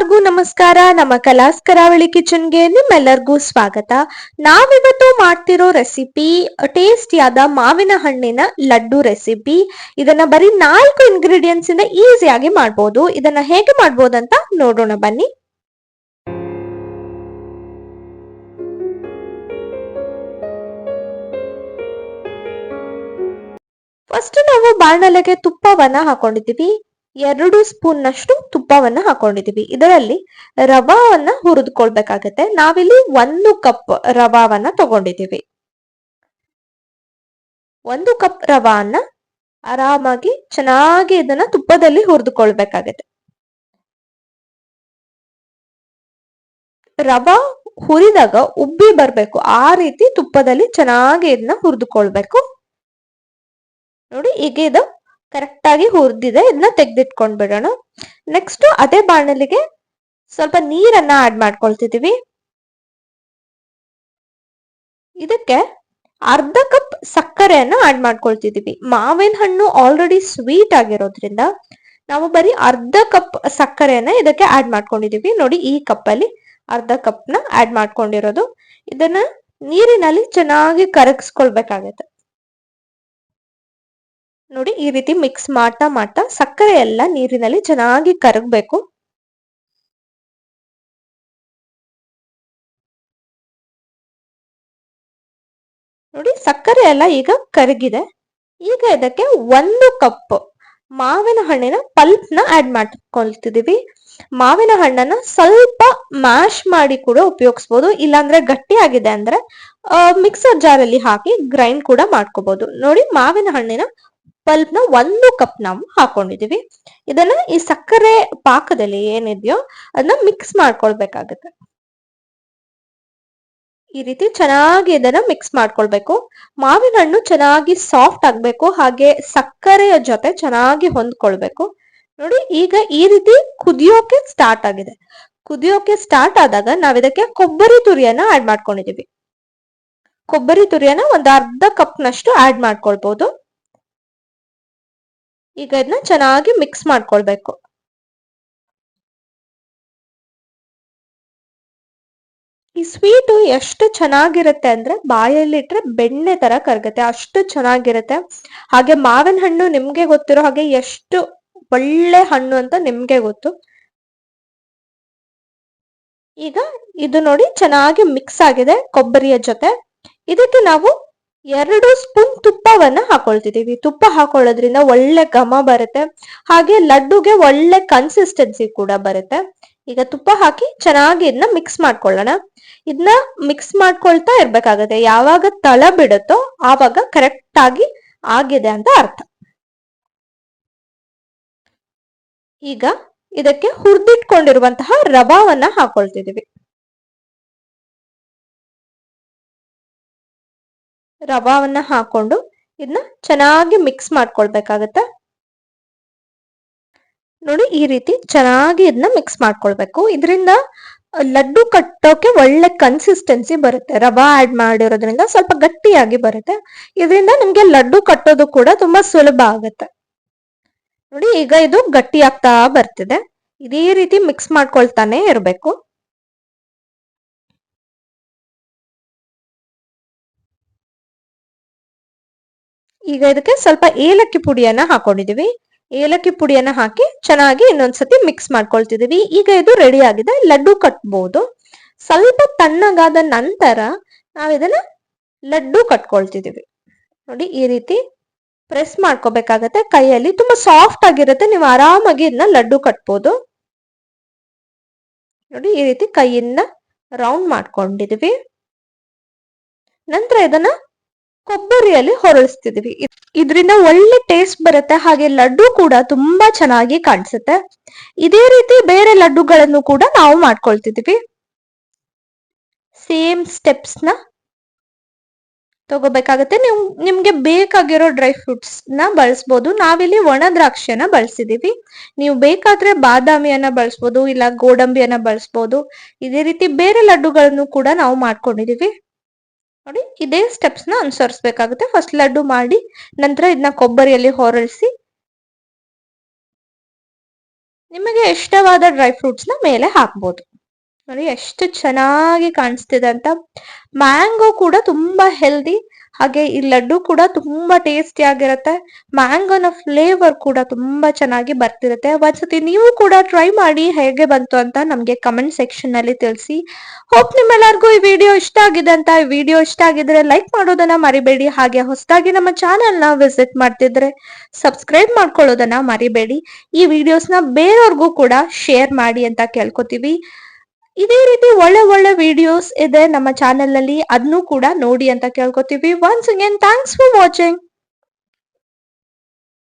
ಎಲ್ಲರಿಗೂ ನಮಸ್ಕಾರ. ನಮ್ಮ ಕಲಾಸ್ ಕರಾವಳಿ ಕಿಚನ್ಗೆ ನಿಮ್ಮೆಲ್ಲರಿಗೂ ಸ್ವಾಗತ. ನಾವಿವತ್ತು ಮಾಡ್ತಿರೋ ರೆಸಿಪಿ, ಟೇಸ್ಟಿಯಾದ ಮಾವಿನ ಹಣ್ಣಿನ ಲಡ್ಡು ರೆಸಿಪಿ. ಇದನ್ನ ಬರೀ ನಾಲ್ಕು ಇಂಗ್ರೀಡಿಯೆಂಟ್ಸ್ ಇಂದ ಈಸಿಯಾಗಿ ಮಾಡ್ಬೋದು. ಇದನ್ನ ಹೇಗೆ ಮಾಡ್ಬೋದಂತ ನೋಡೋಣ ಬನ್ನಿ. ಫಸ್ಟ್ ನಾವು ಬಾಣಲೆಗೆ ತುಪ್ಪವನ್ನ ಹಾಕೊಂಡಿದೀವಿ ಎರಡು ಸ್ಪೂನ್ ನಷ್ಟು ತುಪ್ಪವನ್ನ ಹಾಕೊಂಡಿದೀವಿ ಇದರಲ್ಲಿ ರವಾವನ್ನ ಹುರಿದುಕೊಳ್ಬೇಕಾಗತ್ತೆ. ನಾವಿಲ್ಲಿ ಒಂದು ಕಪ್ ರವಾವನ್ನ ತಗೊಂಡಿದೀವಿ ಒಂದು ಕಪ್ ರವಾನ ಆರಾಮಾಗಿ ಚೆನ್ನಾಗಿ ಇದನ್ನ ತುಪ್ಪದಲ್ಲಿ ಹುರಿದುಕೊಳ್ಬೇಕಾಗತ್ತೆ. ರವಾ ಹುರಿದಾಗ ಉಬ್ಬಿ ಬರ್ಬೇಕು. ಆ ರೀತಿ ತುಪ್ಪದಲ್ಲಿ ಚೆನ್ನಾಗಿ ಇದನ್ನ ಹುರಿದುಕೊಳ್ಬೇಕು. ನೋಡಿ, ಈಗ ಇದು ಕರೆಕ್ಟ್ ಆಗಿ ಹುರಿದಿದೆ ಇದನ್ನ ತೆಗೆದಿಟ್ಕೊಂಡ್ ಬಿಡೋಣ. ನೆಕ್ಸ್ಟ್ ಅದೇ ಬಾಣಲಿಗೆ ಸ್ವಲ್ಪ ನೀರನ್ನ ಆಡ್ ಮಾಡ್ಕೊಳ್ತಿದೀವಿ. ಇದಕ್ಕೆ ಅರ್ಧ ಕಪ್ ಸಕ್ಕರೆಯನ್ನ ಆಡ್ ಮಾಡ್ಕೊಳ್ತಿದೀವಿ. ಮಾವಿನ ಹಣ್ಣು ಆಲ್ರೆಡಿ ಸ್ವೀಟ್ ಆಗಿರೋದ್ರಿಂದ ನಾವು ಬರೀ ಅರ್ಧ ಕಪ್ ಸಕ್ಕರೆಯನ್ನ ಇದಕ್ಕೆ ಆಡ್ ಮಾಡ್ಕೊಂಡಿದೀವಿ. ನೋಡಿ ಈ ಕಪ್ ಅಲ್ಲಿ ಅರ್ಧ ಕಪ್ನ ಆಡ್ ಮಾಡ್ಕೊಂಡಿರೋದು. ಇದನ್ನ ನೀರಿನಲ್ಲಿ ಚೆನ್ನಾಗಿ ಕರಗಿಸ್ಕೊಳ್ಬೇಕಾಗತ್ತೆ. ನೋಡಿ ಈ ರೀತಿ ಮಿಕ್ಸ್ ಮಾಡ್ತಾ ಮಾಡ್ತಾ ಸಕ್ಕರೆ ಎಲ್ಲ ನೀರಿನಲ್ಲಿ ಚೆನ್ನಾಗಿ ಕರಗಬೇಕು. ನೋಡಿ ಸಕ್ಕರೆ ಎಲ್ಲ ಈಗ ಕರಗಿದೆ. ಈಗ ಇದಕ್ಕೆ ಒಂದು ಕಪ್ ಮಾವಿನ ಹಣ್ಣಿನ ಪಲ್ಪ್ನ ಆಡ್ ಮಾಡ್ಕೊಳ್ತಿದೀವಿ ಮಾವಿನ ಹಣ್ಣನ್ನ ಸ್ವಲ್ಪ ಮ್ಯಾಶ್ ಮಾಡಿ ಕೂಡ ಉಪಯೋಗಿಸ್ಬೋದು. ಇಲ್ಲಾಂದ್ರೆ ಗಟ್ಟಿ ಆಗಿದೆ ಅಂದ್ರೆ ಮಿಕ್ಸರ್ ಜಾರ್ ಅಲ್ಲಿ ಹಾಕಿ ಗ್ರೈಂಡ್ ಕೂಡ ಮಾಡ್ಕೋಬಹುದು ನೋಡಿ ಮಾವಿನ ಹಣ್ಣಿನ ಪಲ್ಪ್ನ ಒಂದು ಕಪ್ ನಾವು ಹಾಕೊಂಡಿದೀವಿ. ಇದನ್ನ ಈ ಸಕ್ಕರೆ ಪಾಕದಲ್ಲಿ ಏನಿದೆಯೋ ಅದನ್ನ ಮಿಕ್ಸ್ ಮಾಡ್ಕೊಳ್ಬೇಕಾಗತ್ತೆ. ಈ ರೀತಿ ಚೆನ್ನಾಗಿ ಇದನ್ನ ಮಿಕ್ಸ್ ಮಾಡ್ಕೊಳ್ಬೇಕು. ಮಾವಿನ ಹಣ್ಣು ಚೆನ್ನಾಗಿ ಸಾಫ್ಟ್ ಆಗ್ಬೇಕು, ಹಾಗೆ ಸಕ್ಕರೆಯ ಜೊತೆ ಚೆನ್ನಾಗಿ ಹೊಂದ್ಕೊಳ್ಬೇಕು. ನೋಡಿ, ಈಗ ಈ ರೀತಿ ಕುದಿಯೋಕೆ ಸ್ಟಾರ್ಟ್ ಆಗಿದೆ. ಕುದಿಯೋಕೆ ಸ್ಟಾರ್ಟ್ ಆದಾಗ ನಾವ್ ಇದಕ್ಕೆ ಕೊಬ್ಬರಿ ತುರಿಯನ್ನ ಆಡ್ ಮಾಡ್ಕೊಂಡಿದೀವಿ. ಕೊಬ್ಬರಿ ತುರಿಯನ್ನ ಒಂದ್ ಅರ್ಧ ಕಪ್ ನಷ್ಟು ಆಡ್ ಮಾಡ್ಕೊಳ್ಬಹುದು ಈಗ ಇದನ್ನ ಚೆನ್ನಾಗಿ ಮಿಕ್ಸ್ ಮಾಡ್ಕೊಳ್ಬೇಕು. ಈ ಸ್ವೀಟು ಎಷ್ಟು ಚೆನ್ನಾಗಿರುತ್ತೆ ಅಂದ್ರೆ ಬಾಯಲ್ಲಿ ಇಟ್ರೆ ಬೆಣ್ಣೆ ತರ ಕರಗತ್ತೆ, ಅಷ್ಟು ಚೆನ್ನಾಗಿರುತ್ತೆ. ಹಾಗೆ ಮಾವಿನ ಹಣ್ಣು ನಿಮ್ಗೆ ಗೊತ್ತಿರೋ ಹಾಗೆ ಎಷ್ಟು ಒಳ್ಳೆ ಹಣ್ಣು ಅಂತ ನಿಮ್ಗೆ ಗೊತ್ತು. ಈಗ ಇದು ನೋಡಿ ಚೆನ್ನಾಗಿ ಮಿಕ್ಸ್ ಆಗಿದೆ ಕೊಬ್ಬರಿಯ ಜೊತೆ. ಇದಕ್ಕೆ ನಾವು ಎರಡು ಸ್ಪೂನ್ ತುಪ್ಪವನ್ನ ಹಾಕೊಳ್ತಿದ್ದೀವಿ. ತುಪ್ಪ ಹಾಕೊಳ್ಳೋದ್ರಿಂದ ಒಳ್ಳೆ ಘಮ ಬರುತ್ತೆ. ಹಾಗೆ ಲಡ್ಡುಗೆ ಒಳ್ಳೆ ಕನ್ಸಿಸ್ಟೆನ್ಸಿ ಕೂಡ ಬರುತ್ತೆ. ಈಗ ತುಪ್ಪ ಹಾಕಿ ಚೆನ್ನಾಗಿ ಇದನ್ನ ಮಿಕ್ಸ್ ಮಾಡ್ಕೊಳ್ಳೋಣ. ಇದನ್ನ ಮಿಕ್ಸ್ ಮಾಡ್ಕೊಳ್ತಾ ಇರ್ಬೇಕಾಗತ್ತೆ. ಯಾವಾಗ ತಳ ಬಿಡುತ್ತೋ ಆವಾಗ ಕರೆಕ್ಟ್ ಆಗಿ ಆಗಿದೆ ಅಂತ ಅರ್ಥ. ಈಗ ಇದಕ್ಕೆ ಹುರಿದಿಟ್ಕೊಂಡಿರುವಂತಹ ರವಾವನ್ನ ಹಾಕೊಳ್ತಿದೀವಿ ರವಾವನ್ನ ಹಾಕೊಂಡು ಇದನ್ನ ಚೆನ್ನಾಗಿ ಮಿಕ್ಸ್ ಮಾಡ್ಕೊಳ್ಬೇಕಾಗತ್ತೆ. ನೋಡಿ ಈ ರೀತಿ ಚೆನ್ನಾಗಿ ಇದನ್ನ ಮಿಕ್ಸ್ ಮಾಡ್ಕೊಳ್ಬೇಕು. ಇದರಿಂದ ಲಡ್ಡು ಕಟ್ಟೋಕೆ ಒಳ್ಳೆ ಕನ್ಸಿಸ್ಟೆನ್ಸಿ ಬರುತ್ತೆ. ರವಾ ಆಡ್ ಮಾಡಿರೋದ್ರಿಂದ ಸ್ವಲ್ಪ ಗಟ್ಟಿಯಾಗಿ ಬರುತ್ತೆ. ಇದರಿಂದ ನಿಮ್ಗೆ ಲಡ್ಡು ಕಟ್ಟೋದು ಕೂಡ ತುಂಬಾ ಸುಲಭ ಆಗುತ್ತೆ. ನೋಡಿ ಈಗ ಇದು ಗಟ್ಟಿ ಆಗ್ತಾ ಬರ್ತಿದೆ. ಇದೇ ರೀತಿ ಮಿಕ್ಸ್ ಮಾಡ್ಕೊಳ್ತಾನೆ ಇರಬೇಕು. ಈಗ ಇದಕ್ಕೆ ಸ್ವಲ್ಪ ಏಲಕ್ಕಿ ಪುಡಿಯನ್ನ ಹಾಕೊಂಡಿದೀವಿ. ಏಲಕ್ಕಿ ಪುಡಿಯನ್ನ ಹಾಕಿ ಚೆನ್ನಾಗಿ ಇನ್ನೊಂದ್ಸತಿ ಮಿಕ್ಸ್ ಮಾಡ್ಕೊಳ್ತಿದೀವಿ. ಈಗ ಇದು ರೆಡಿ ಆಗಿದೆ. ಲಡ್ಡು ಕಟ್ಬಹುದು ಸ್ವಲ್ಪ ತಣ್ಣಗಾದ ನಂತರ ನಾವ್ ಇದನ್ನ ಲಡ್ಡು ಕಟ್ಕೊಳ್ತಿದೀವಿ. ನೋಡಿ ಈ ರೀತಿ ಪ್ರೆಸ್ ಮಾಡ್ಕೋಬೇಕಾಗತ್ತೆ. ಕೈಯಲ್ಲಿ ತುಂಬಾ ಸಾಫ್ಟ್ ಆಗಿರುತ್ತೆ. ನೀವು ಆರಾಮಾಗಿ ಇದನ್ನ ಲಡ್ಡು ಕಟ್ಬೋದು. ನೋಡಿ ಈ ರೀತಿ ಕೈಯಿಂದ ರೌಂಡ್ ಮಾಡ್ಕೊಂಡಿದೀವಿ. ನಂತರ ಇದನ್ನ ಕೊಬ್ಬರಿಯಲ್ಲಿ ಹೊರಳಿಸ್ತಿದೀವಿ. ಇದರಿಂದ ಒಳ್ಳೆ ಟೇಸ್ಟ್ ಬರುತ್ತೆ. ಹಾಗೆ ಲಡ್ಡು ಕೂಡ ತುಂಬಾ ಚೆನ್ನಾಗಿ ಕಾಣಿಸುತ್ತೆ. ಇದೇ ರೀತಿ ಬೇರೆ ಲಡ್ಡುಗಳನ್ನು ಕೂಡ ನಾವು ಮಾಡ್ಕೊಳ್ತಿದೀವಿ. ಸೇಮ್ ಸ್ಟೆಪ್ಸ್ನ ತಗೋಬೇಕಾಗತ್ತೆ. ನೀವು ನಿಮ್ಗೆ ಬೇಕಾಗಿರೋ ಡ್ರೈ ಫ್ರೂಟ್ಸ್ನ ಬಳಸ್ಬೋದು. ನಾವಿಲ್ಲಿ ಒಣ ದ್ರಾಕ್ಷಿಯನ್ನ ಬಳಸಿದೀವಿ. ನೀವು ಬೇಕಾದ್ರೆ ಬಾದಾಮಿಯನ್ನ ಬಳಸ್ಬೋದು, ಇಲ್ಲ ಗೋಡಂಬಿಯನ್ನ ಬಳಸ್ಬೋದು. ಇದೇ ರೀತಿ ಬೇರೆ ಲಡ್ಡುಗಳನ್ನು ಕೂಡ ನಾವು ಮಾಡ್ಕೊಂಡಿದೀವಿ. ನೋಡಿ, ಇದೇ ಸ್ಟೆಪ್ಸ್ನ ಅನುಸರಿಸಬೇಕಾಗುತ್ತೆ. ಫಸ್ಟ್ ಲಡ್ಡು ಮಾಡಿ, ನಂತರ ಇದನ್ನ ಕೊಬ್ಬರಿಯಲ್ಲಿ ಹೊರಳಿಸಿ, ನಿಮಗೆ ಇಷ್ಟವಾದ ಡ್ರೈ ಫ್ರೂಟ್ಸ್ನ ಮೇಲೆ ಹಾಕ್ಬೋದು. ನೋಡಿ, ಎಷ್ಟು ಚೆನ್ನಾಗಿ ಕಾಣಿಸ್ತಿದೆ ಅಂತ. ಮ್ಯಾಂಗೋ ಕೂಡ ತುಂಬಾ ಹೆಲ್ದಿ ಹಾಗೆ ಈ ಲಡ್ಡು ಕೂಡ ತುಂಬಾ ಟೇಸ್ಟಿ ಆಗಿರುತ್ತೆ. ಮ್ಯಾಂಗೋನ ಫ್ಲೇವರ್ ಕೂಡ ತುಂಬಾ ಚೆನ್ನಾಗಿ ಬರ್ತಿರುತ್ತೆ. ಒಂದ್ಸತಿ ನೀವು ಕೂಡ ಟ್ರೈ ಮಾಡಿ ಹೇಗೆ ಬಂತು ಅಂತ ನಮ್ಗೆ ಕಮೆಂಟ್ ಸೆಕ್ಷನ್ನಲ್ಲಿ ತಿಳಿಸಿ. ಹೋಪ್ ನಿಮ್ಮೆಲ್ಲರಿಗೂ ಈ ವಿಡಿಯೋ ಇಷ್ಟ ಆಗಿದೆ ಅಂತ. ಈ ವಿಡಿಯೋ ಇಷ್ಟ ಆಗಿದ್ರೆ ಲೈಕ್ ಮಾಡೋದನ್ನ ಮರಿಬೇಡಿ. ಹಾಗೆ ಹೊಸದಾಗಿ ನಮ್ಮ ಚಾನೆಲ್ನ ವಿಸಿಟ್ ಮಾಡ್ತಿದ್ರೆ ಸಬ್ಸ್ಕ್ರೈಬ್ ಮಾಡ್ಕೊಳ್ಳೋದನ್ನ ಮರಿಬೇಡಿ. ಈ ವಿಡಿಯೋಸ್ನ ಬೇರೆಯವ್ರಿಗೂ ಕೂಡ ಶೇರ್ ಮಾಡಿ ಅಂತ ಕೇಳ್ಕೊತೀವಿ. ಇದೇ ರೀತಿ ಒಳ್ಳೆ ಒಳ್ಳೆ ವಿಡಿಯೋಸ್ ಇದೆ ನಮ್ಮ ಚಾನೆಲ್ನಲ್ಲಿ ಅದನ್ನು ಕೂಡ ನೋಡಿ ಅಂತ ಕೇಳ್ಕೊತೀವಿ. Once again thanks for watching